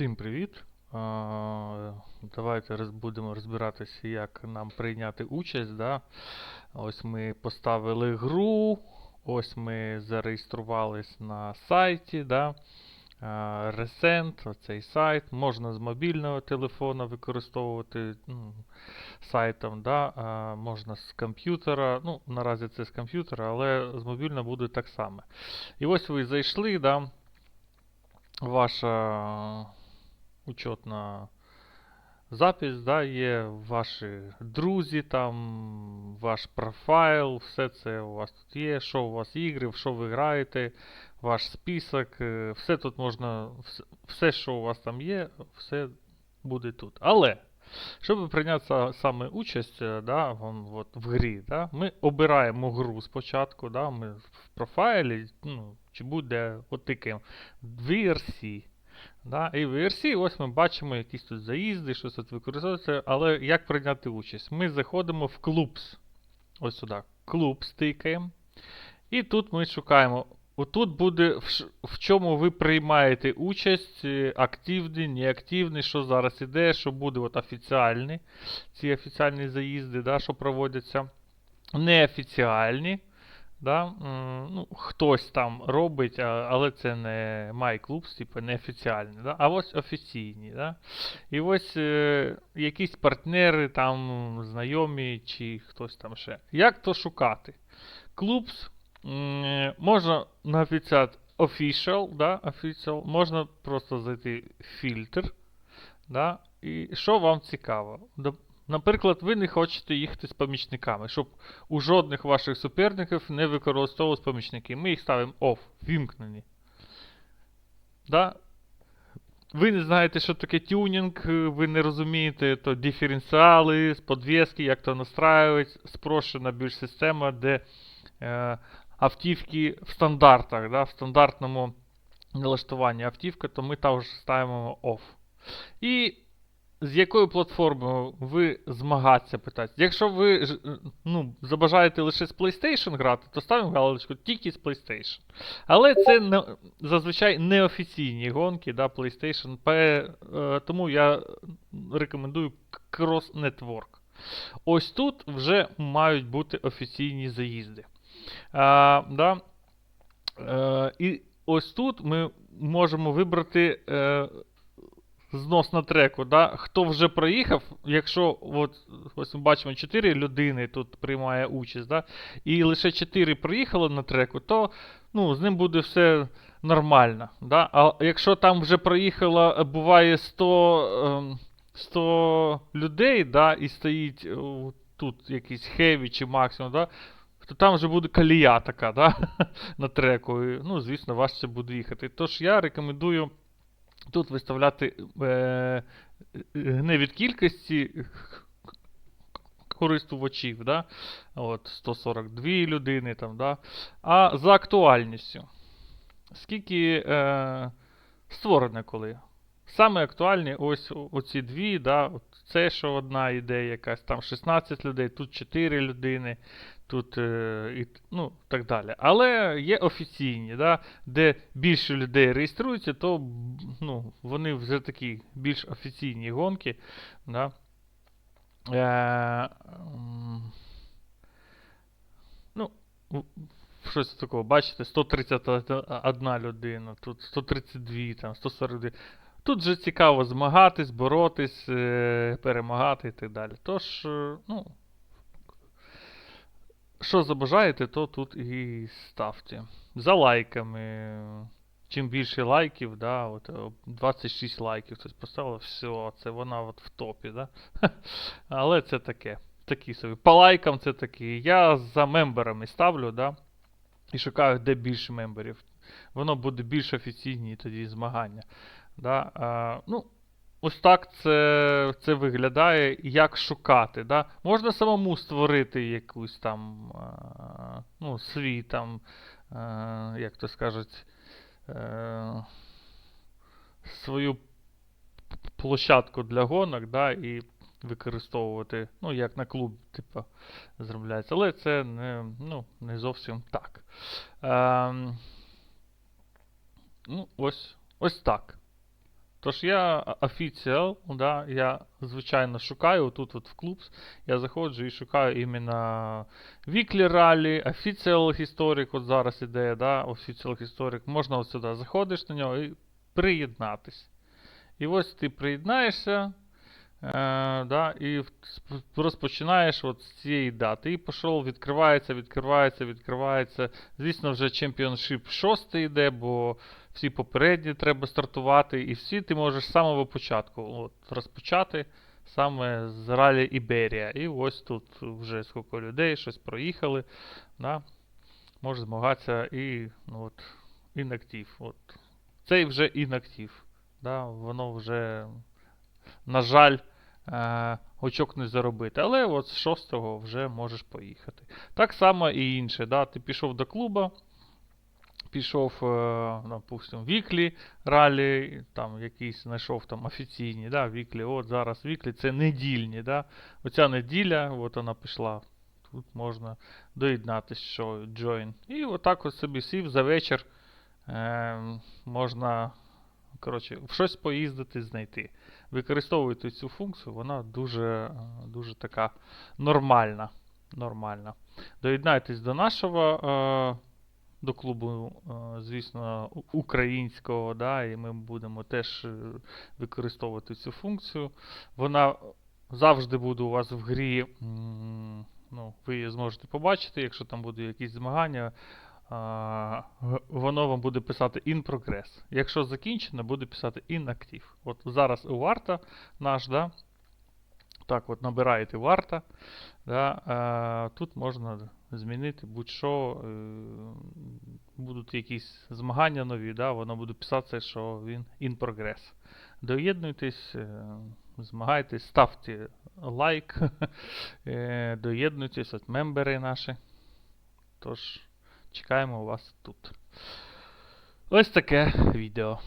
Всім привіт! Давайте будемо розбиратися, як нам прийняти участь. Да? Ось ми поставили гру, ось ми зареєструвались на сайті. Да? А, Resend, оцей сайт. Можна з мобільного телефона використовувати ну, сайтом, да? а, можна з комп'ютера. Ну, наразі це з комп'ютера, але з мобільного буде так само. І ось ви зайшли, да? ваша учетна запись, да, є ваші друзі, там, ваш профайл, все це у вас тут є, що у вас ігри, в що ви граєте, ваш список, е, все тут можна, все, що у вас там є, все буде тут. Але, щоб прийняти саме участь е, да, вон, от, в грі, да, ми обираємо гру спочатку, да, ми в профайлі, ну, чи буде от таким VRC. Да? І в VRC ось ми бачимо якісь тут заїзди, щось тут використовується, але як прийняти участь? Ми заходимо в клубс. Ось сюди. Клуб стикаємо. І тут ми шукаємо. Отут буде в, в чому ви приймаєте участь, е, активний, неактивний, що зараз іде, що буде от офіціальні, ці офіціальні заїзди, да, що проводяться. Неофіціальні. Да? Ну, хтось там робить, але це не MyClubs, типу неофіціальні. Да? А ось офіційні. Да? І ось е, якісь партнери, там, знайомі чи хтось там ще. Як то шукати? Клубс м, можна написати official, да? official, можна просто зайти в фільтр. Да? І що вам цікаво? Наприклад, ви не хочете їхати з помічниками, щоб у жодних ваших суперників не використовувалися помічники. Ми їх ставимо off, вімкнені. Да? Ви не знаєте, що таке тюнінг, ви не розумієте, то диференціали, подвески, як то настраювати, спрощена більш система, де е, автівки в стандартах, да, в стандартному налаштуванні автівки, то ми також ставимо off. І з якою платформою ви змагатися питаєте? Якщо ви ну, забажаєте лише з PlayStation грати, то ставимо галочку тільки з PlayStation. Але це не, зазвичай неофіційні гонки да, PlayStation, е, тому я рекомендую Cross Network. Ось тут вже мають бути офіційні заїзди. А, да, е, і ось тут ми можемо вибрати. Е, знос на треку, да? хто вже проїхав, якщо от, ось ми бачимо 4 людини тут приймає участь, да? і лише 4 проїхали на треку, то ну, з ним буде все нормально. Да? А якщо там вже проїхало, е, буває 100, ем, 100 людей, да? і стоїть тут якийсь хеві чи максимум, да? то там вже буде колія така да? на треку. І, ну, звісно, важче буде їхати. Тож я рекомендую тут виставляти е, не від кількості користувачів, да? От 142 людини, там, да? а за актуальністю. Скільки е, створене коли? Саме актуальні ось оці дві, да? от це що одна ідея якась, там 16 людей, тут 4 людини, тут е, і, ну, так далі. Але є офіційні, да? де більше людей реєструються, то ну, вони вже такі більш офіційні гонки. Да? Е, ну, щось такого, бачите, 131 людина, тут 132, там, 142. Тут вже цікаво змагатись, боротись, е, перемагати і так далі. Тож, е, ну, що забажаєте, то тут і ставте. За лайками. Чим більше лайків, да, от, е, 26 лайків хтось поставив, все, це вона от в топі, да? Але це таке. Такі собі. По лайкам це такі. Я за мемберами ставлю, да? І шукаю, де більше мемберів. Воно буде більш офіційні тоді змагання. Да? А, ну, ось так це, це виглядає, як шукати. Да? Можна самому створити якусь там, а, ну, свій там, а, як то скажуть, е, свою площадку для гонок, да, і використовувати, ну, як на клуб, типу, зробляється. Але це не, ну, не зовсім так. Ем, ну, ось, ось так. Тож я офіціал, да, я звичайно шукаю тут от в клуб, я заходжу і шукаю іменно Rally, Official Historic, от зараз іде, да, Official Historic. Можна от сюди заходиш на нього і приєднатись. І ось ти приєднаєшся, е, да, і розпочинаєш от з цієї дати. І пішов, відкривається, відкривається, відкривається. Звісно, вже чемпіоншип шостий йде, бо всі попередні треба стартувати, і всі ти можеш з самого початку от, розпочати саме з Ралі Іберія. І ось тут вже скільки людей, щось проїхали. Да? Може змагатися і ну, от, інактив. От. Цей вже інактив. Да? Воно вже, на жаль, е, очок не заробити. Але от з 6 вже можеш поїхати. Так само і інше. Да? Ти пішов до клуба, пішов, е, віклі ралі, там якийсь знайшов там офіційні, да, віклі. От зараз віклі це недільні. Да? Оця неділя, от вона пішла. Тут можна доєднатись, що join. І отак от собі сів за вечір. Е, можна коротше, щось поїздити, знайти. Використовуйте цю функцію, вона дуже, е, дуже така нормальна. нормальна. Доєднайтесь до нашого. Е, до клубу, е, звісно, українського, да, і ми будемо теж використовувати цю функцію. Вона завжди буде у вас в грі. Ну, ви її зможете побачити, якщо там будуть якісь змагання. Воно вам буде писати in progress. Якщо закінчено, буде писати inactive. От зараз у варта наш, да, так, от набираєте варта. Да, е, тут можна змінити будь-що. Е, будуть якісь змагання нові, да, воно буде писатися, що він in progress. Доєднуйтесь, е, змагайтесь, ставте лайк, е, доєднуйтесь, от мембери наші. Тож, чекаємо вас тут. Ось таке відео.